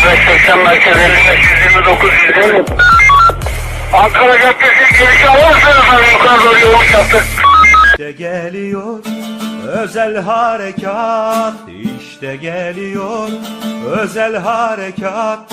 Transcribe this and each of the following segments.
3580 merkez 5529 150. Ankara Caddesi girişi alırsanız efendim yukarı doğru yolun yaptık. İşte geliyor özel harekat işte geliyor özel harekat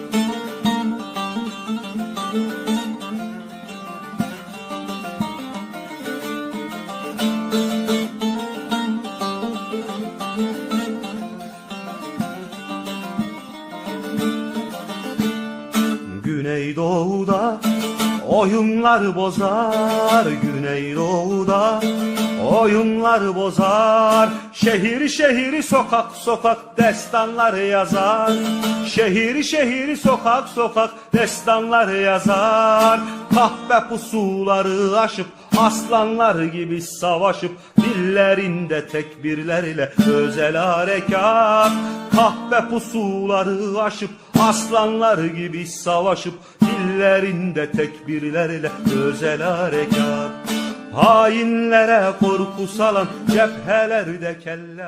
Güneydoğu'da oyunlar bozar Güneydoğu'da oyunlar bozar Şehir şehir sokak sokak destanlar yazar. Şehir şehir sokak sokak destanlar yazar. Kahpe pusuları aşıp aslanlar gibi savaşıp Dillerinde tekbirlerle özel harekat. Kahpe pusuları aşıp aslanlar gibi savaşıp Dillerinde tekbirlerle özel harekat Hainlere korku salan cephelerde kelle